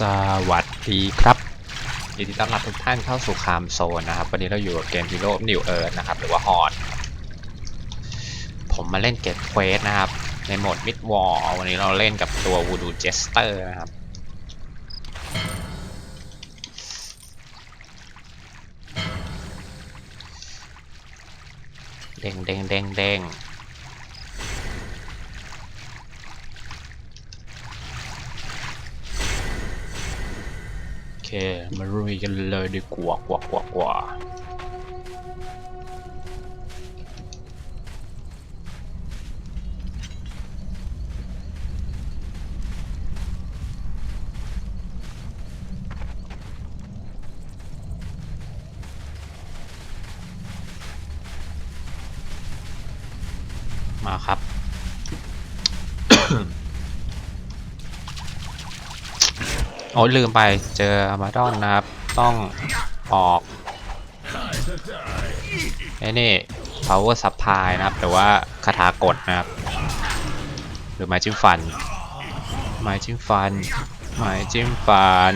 สวัสดีครับยินดีต้อนรับทุกท่านเข้าสู่คามโซนนะครับ วันนี้เราอยู่กับเกม Hero of New Earth นะครับ หรือว่าฮอ d ผมมาเล่นเกมเควสนะครับ ในโหมด Mid War วันนี้เราเล่นกับตัว Voodoo Jester นะครับ เด้งเด้งเด้งเด้งโอเค มาลุยกันเลยดีกว่ากว่ากว่ากว่า โอ้ลืมไปเจอมาดอนนะครับ ต้องออกไอ้นี่ power supply นะครับ แต่ว่าคาถากดนะครับ หรือไม้จิ้มฟัน ไม้จิ้มฟัน ไม้จิ้มฟัน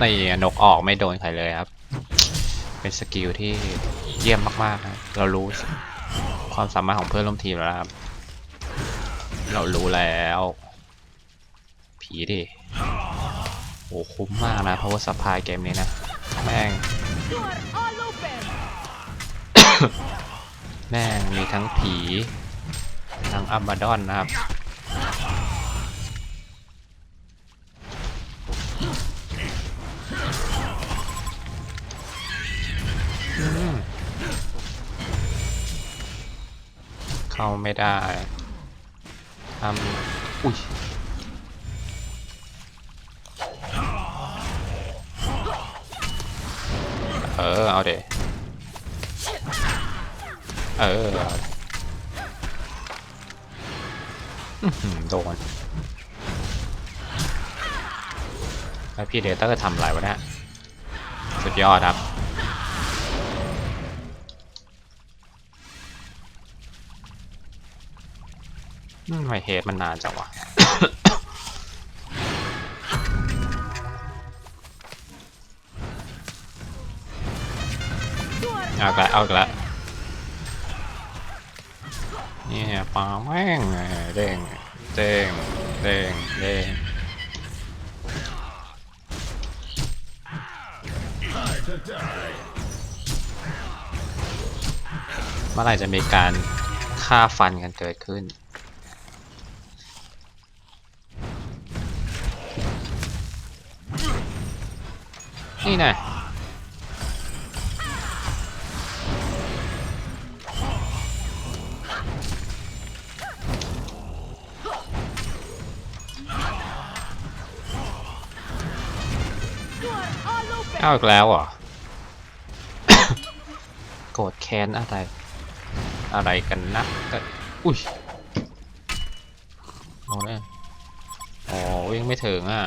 นี่นกออกไม่โดนใครเลยครับ เป็นสกิลที่เยี่ยมมากๆนะเรารู้ความสามารถของเพื่อนร่วมทีมแล้วครับ เรารู้แล้ว ผีดิ โอ้คุ้มมากนะเพราะว่าสปายเกมนี้นะ แม่ง แม่งมีทั้งผี ทั้งอัมบาดอนนะครับ เข้าไม่ได้ทำอุ้ย เออเอาเดเออเอาดิอื้ออโดนแล้วพี่เดเตอร์ทำอะไรวะเนี่ยสุดยอดครับอืมทำไมเฮดมันนานจังวะ เอากล้วเอากล้วนี่ปลาแม่งเด้งเด้งเด้งเด้งเมื่อไหร่จะมีการฆ่าฟันกันเกิดขึ้น นี่นะ เอาอีกแล้วเหรอ โกรธแค้นอะไร อะไรกันนะกันอุ้ยเอาเนี่ยอ๋อวิ่งไม่ถึงอะ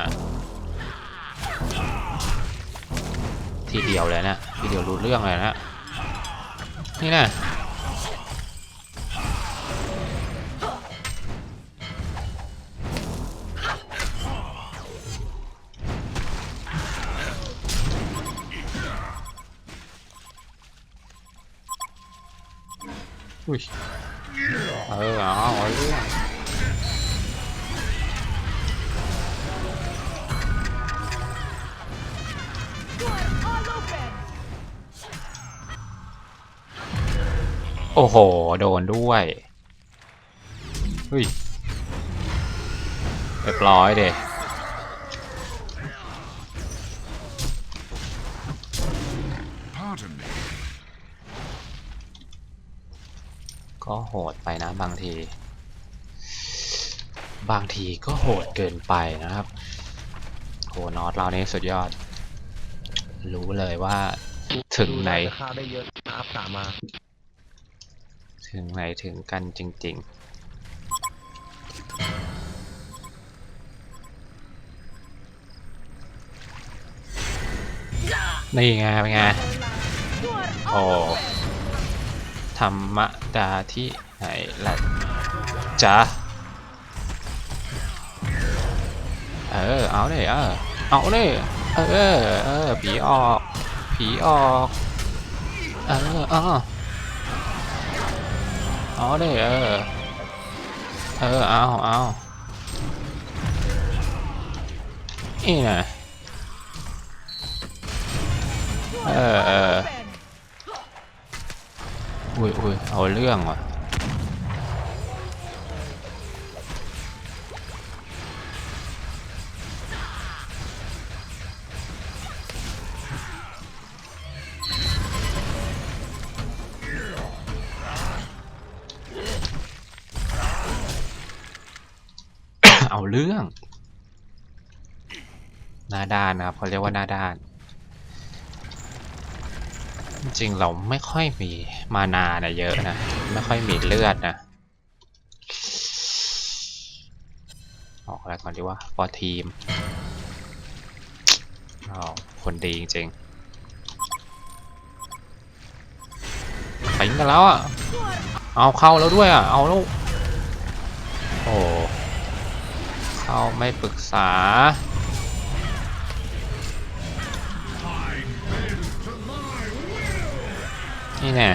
ทีเดียวเลยนะ ทีเดียวรู้เรื่องเลยนะ นี่นะ อุ้ยเออเอาเอาเรื่องโอ้โห โดนด้วยเฮ้ยเรียบร้อยเด็ ก็โหดไปนะบางที บางทีก็โหดเกินไปนะครับโหนอตเรานี่สุดยอด รู้เลยว่า ถึงไหนข้าวได้เยอะอัพสามมาถึงไหนถึงกันจริง ๆนี่ไงเป็นไง Door โอ้ all open! ธรรมดาที่ไหนล่ะจ๊ะเออเอาเลยเออเอเอาเลยเออเออผีออกผีออกเออเออเอาเลยเออเออเอาเอานี่นะ Good. Uh, All uh. open. อุ้ ยอุ้ยเอาเรื่องว่ะเอาเรื่อง หน้าด้านนะครับเขาเรียกว่าหน้าด้าน ริงเราไม่ค่อยมีมานานะเยอะนะ ไม่ค่อยมีเลือดนะ ออกอะไรก่อนดีว่าฟอทีมเราคนดีจริงๆปิงกันแล้วอะ เอาเข้าแล้วด้วยอะ เอาแล้ว โอ้ เข้าไม่ปรึกษา นี่แน่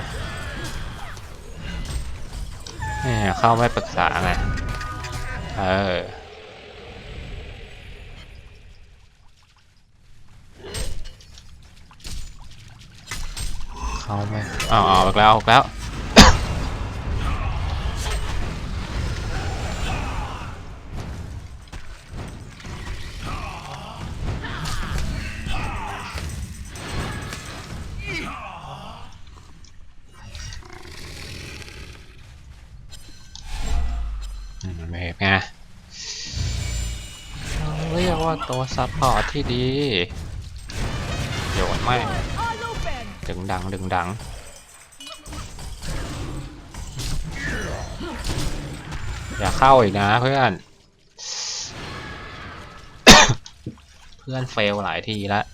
นี่เข้าไม่ปรึกษาไงเออเข้าไม่อ๋อออกแล้วออกแล้ว ว่าตัวซัพพอร์ตที่ดีโยนไม่ดึงดังดึงดังอย่าเข้าอีกนะเพื่อน เพื่อนเฟลหลายทีแล้ว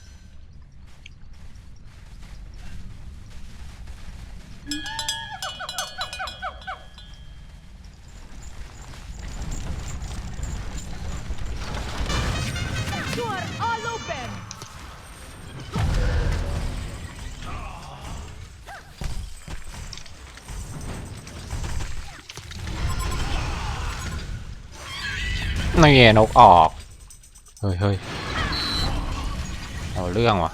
นี่ไงนกออก เฮ้ยเฮ้ยเอาเรื่องว่ะ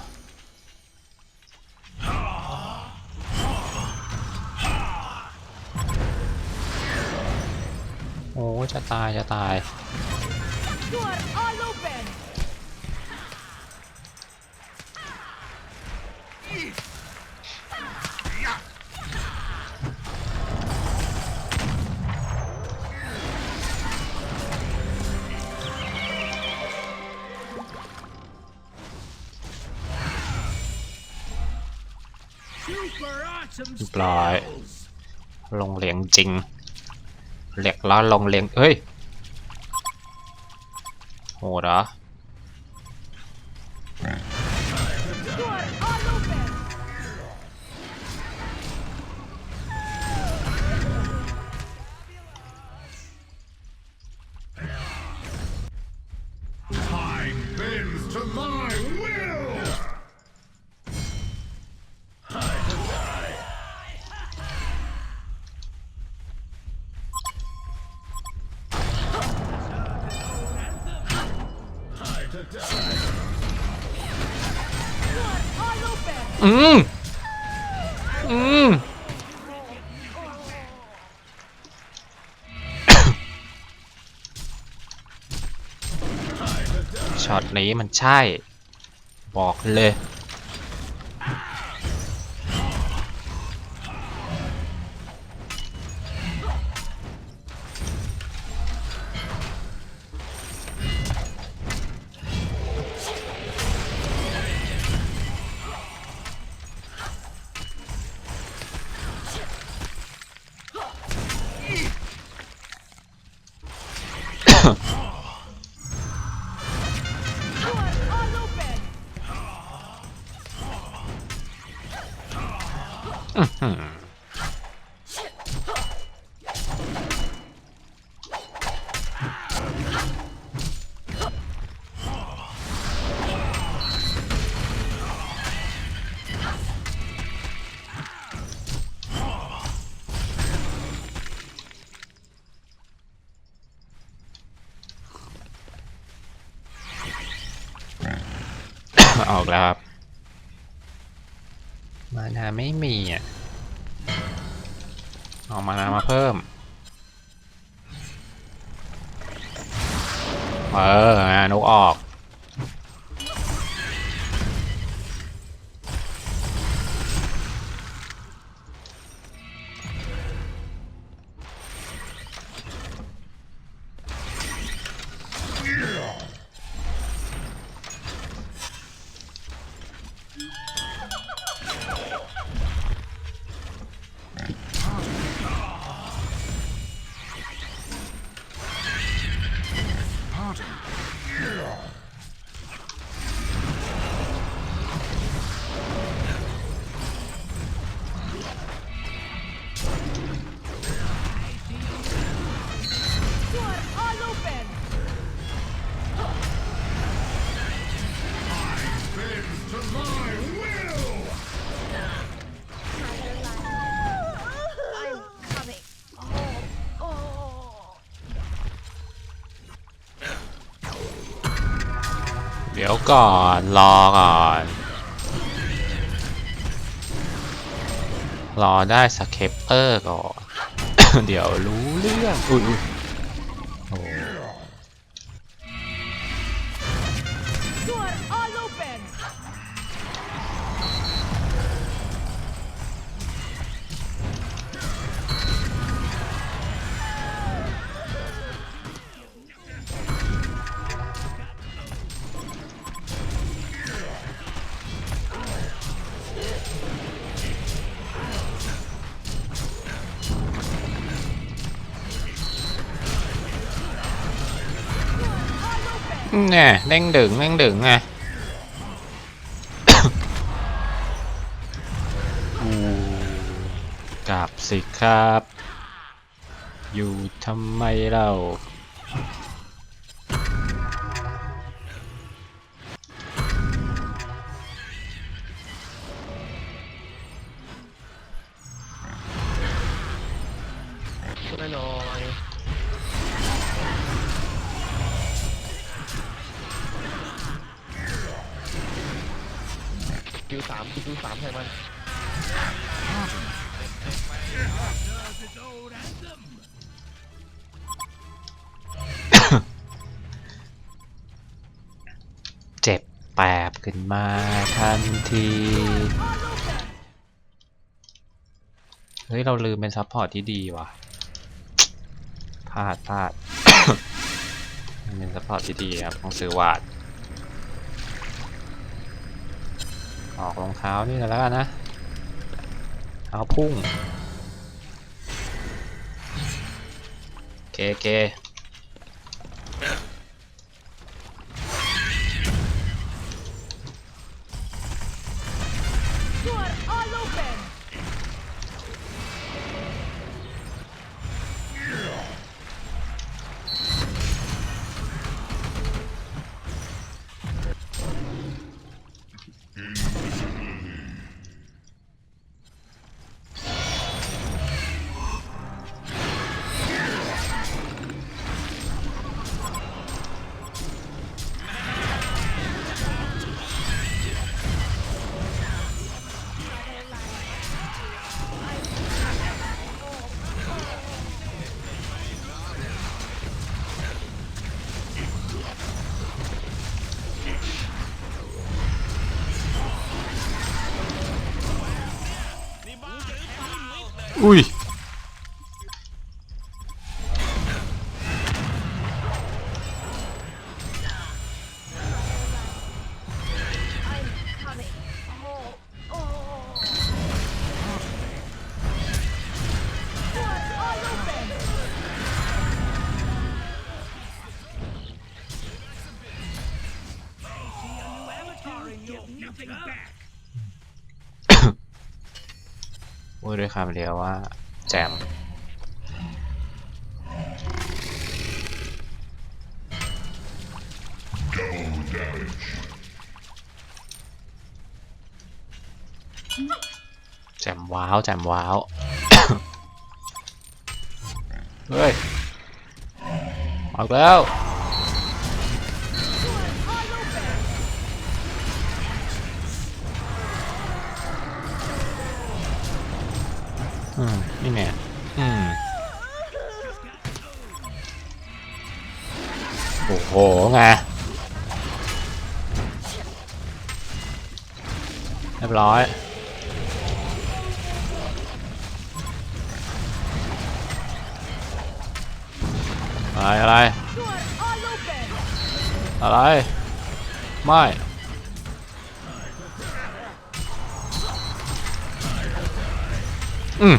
โอ้จะตายจะตาย ยบร้อย ลงเหลียงจริง เหล็กล้อลงเหลียงเฮ้ยโหดเหรอ อืมอืมช็อตนี้มันใช่ บอกเลย แล้วครับ มานาไม่มีอะเอามานามาเพิ่ม เอออะนกออก ก่อน รอก่อน รอได้สเคปเปอร์ก่อน เดี๋ยวรู้เรื่อง อุ้ย เนี่ยเด้งดึงเด้งดึงไงอูกลับสิครับ อยู่ทำไมเรา แปบขึ้นมาทันที เฮ้ย เราลืมเป็นซัพพอร์ตที่ดีว่ะพลาดพลาดเป็นซัพพอร์ตที่ดีครับต้องซื้อวาด ออกรองเท้านี่แล้วกันนะเท้าพุ่งเกเก อุ้ำเดียวว่าแจมแจมว้าวแจมว้าว เฮ้ย ออกแล้ว รียบร้อยอะไรอะไรอะไร ไม่ อืม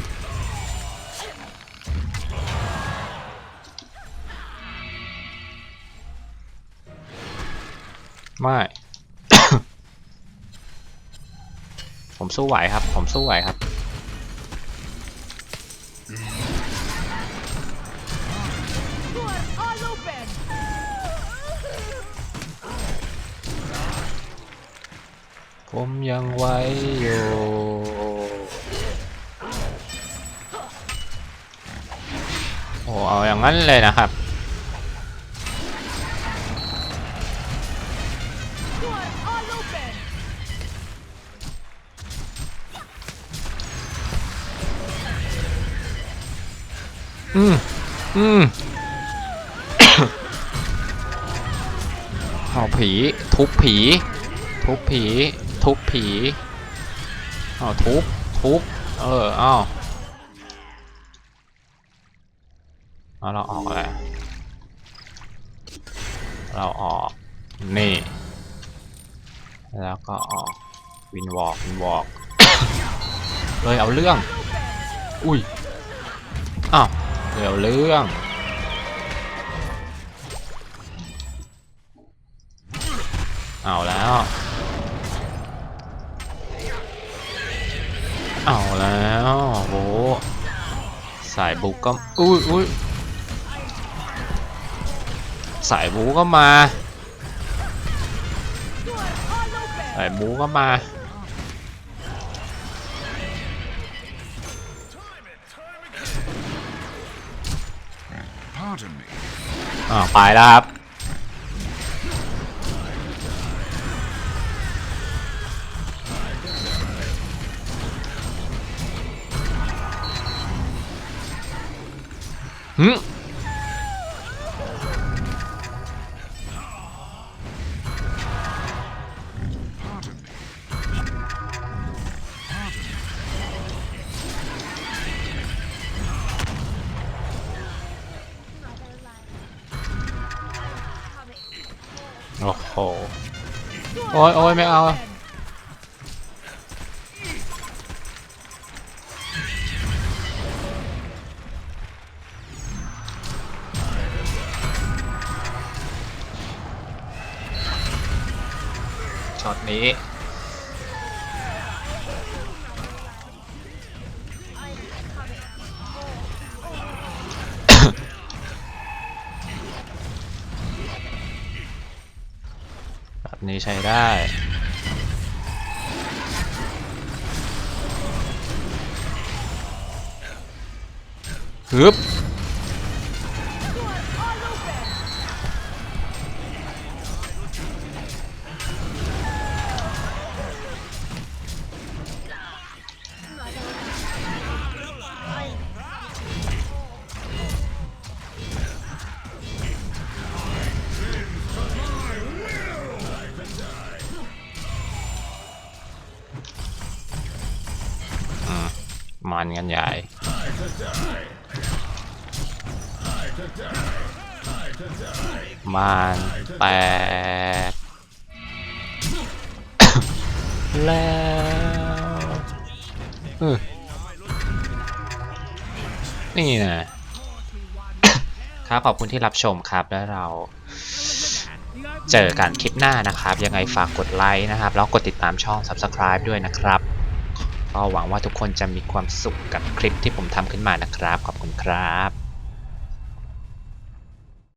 ไม่ สู้ไหวครับ ผมสู้ไหวครับ ผมยังไหวอยู่โอ้เอาอย่างนั้นเลยนะครับ อืมเอาผี ทุบผี ทุบผี ทุบผีเอาทุบ ทุบ เออเอาเอเราออกอะไรเราออก นี่ แล้วก็ออก วินวอล์กวินวอล์กเลยเอาเรื่อง อุ้ย อ้าว เดี๋ยวเรื่องเอาแล้ว เอาแล้วโหสายบุกก็อุ้ยอุ้ยสายบูก็มา สายบูก็มา อ่าไปแล้วครับหึ โอ้โห You are โอ้ยโอ้ยไม่เอา open. ช็อตนี้ นี้ใช้ได้ฮึบ มันกันใหญ่มันแตกแล้วนี่นะครับขอบคุณที่รับชมครับแล้วเราเจอกันคลิปหน้านะครับ ยังไงฝากกดไลค์นะครับ แล้วกดติดตามช่อง Subscribe ด้วยนะครับ ก็หวังว่าทุกคนจะมีความสุขกับคลิปที่ผมทำขึ้นมานะครับ ขอบคุณครับ